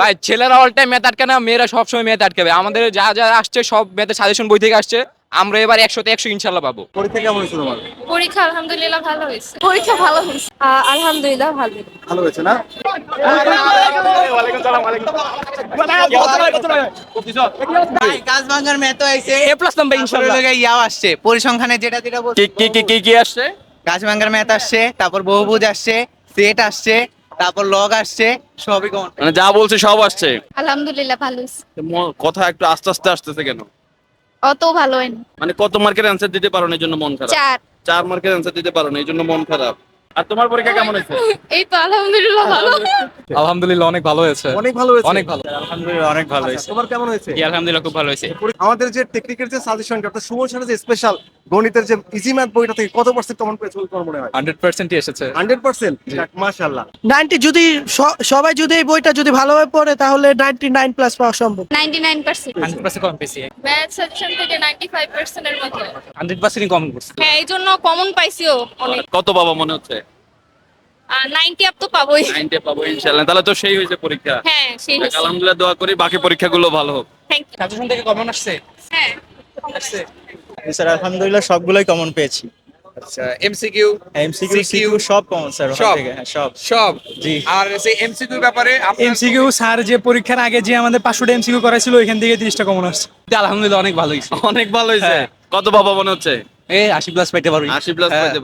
ভাই ছেলেরা all time math আটকে না মেয়েরা সবসময় ম্যাথ আটকাবে আমাদের যা যা আসছে সব ম্যাথের সাজেশন বই থেকে আসছে। আমরা এবার একশোতে একশো ইনশাল্লাহ পাবো। পরীক্ষা কেমন হয়েছে তোমার? পরীক্ষা আলহামদুলিল্লাহ ভালো হয়েছে। পরীক্ষা ভালো হয়েছে। আলহামদুলিল্লাহ ভালো। ভালো হয়েছে না? গাছ ভাঙার মেতো আইছে। এ প্লাস নাম্বার ইনশাল্লাহ। তারপরে ইয়াও আসছে। পরিসংখ্যানে যেটা যেটা কি কি কি কি কি আসছে? ভাঙার ম্যাথ আসছে তারপর বহুভুজ আসছে সেট আসছে তারপর লগ আসছে সবই কমন মানে যা বলছে সব আসছে। আলহামদুলিল্লাহ ভালো কথা একটু আস্তে আস্তে আসতেছে কেন? অত ভালো হয়নি। মানে কত মার্কের অ্যান্সার দিতে পারো না এই জন্য মন খারাপ? চার। চার মার্কের অ্যান্সার দিতে পারো না এই জন্য মন খারাপ। আর তোমার পরীক্ষা কেমন হয়েছে? এই তো আলহামদুলিল্লাহ ভালো। আলহামদুলিল্লাহ অনেক ভালো হয়েছে। অনেক ভালো হয়েছে। অনেক ভালো। আলহামদুলিল্লাহ অনেক ভালো হয়েছে। তোমার কেমন হয়েছে? আলহামদুলিল্লাহ খুব ভালো হয়েছে। আমাদের যে টেকনিকের যে সাজেশনটা অর্থাৎ সুমন স্যারের যে স্পেশাল গণিতের যে ইজি ম্যাথ বইটা থেকে কত পার্সেন্ট কমন পেয়েছে তোমার মনে হয়? হান্ড্রেড পার্সেন্টই এসেছে। হান্ড্রেড পার্সেন্ট মাশাল্লাহ নাইনটি যদি সবাই যদি এই বইটা যদি ভালোভাবে পড়ে তাহলে নাইনটি নাইন প্লাস পাওয়া সম্ভব। 99% হান্ড্রেড পার্সেন্ট কম পেয়েছি। ম্যাথ সাজেশন থেকে 95% এর মতো হান্ড্রেড পার্সেন্ট কম করছি। হ্যাঁ এই জন্য কমন পাইছিও অনেক। কত পাবা মনে হচ্ছে? 90 আপ তো পাবোই। নাইনটে পাবো ইনশাল্লাহ তাহলে তো সেই হয়েছে পরীক্ষা। হ্যাঁ সেই যাক, আলহামদুলিল্লাহ দোয়া করি বাকি পরীক্ষাগুলো ভালো হোক। থ্যাংক ইউ সাজেশন থেকে কমন আসছে? হ্যাঁ। আসছে। স্যার আলহামদুলিল্লাহ সবগুলোই কমন পেয়েছি। আচ্ছা এমসিকিউ এমসিকিউ সিকিউ সব কমন স্যার সব? হ্যাঁ সব। সব। জি। আর সেই এমসিকিউ ব্যাপারে এমসিকিউ স্যার যে পরীক্ষার আগে যে আমাদের পাঁচশোটা এমসিকিউ করাইছিল ওইখান থেকে তিরিশটা কমন আসছে। আলহামদুলিল্লাহ অনেক ভালো হয়েছে। অনেক ভালো হয়েছে। কত পাবা মনে হচ্ছে? এই আশি প্লাস পাইতে পারবি। আশি প্লাস হ্যাঁ।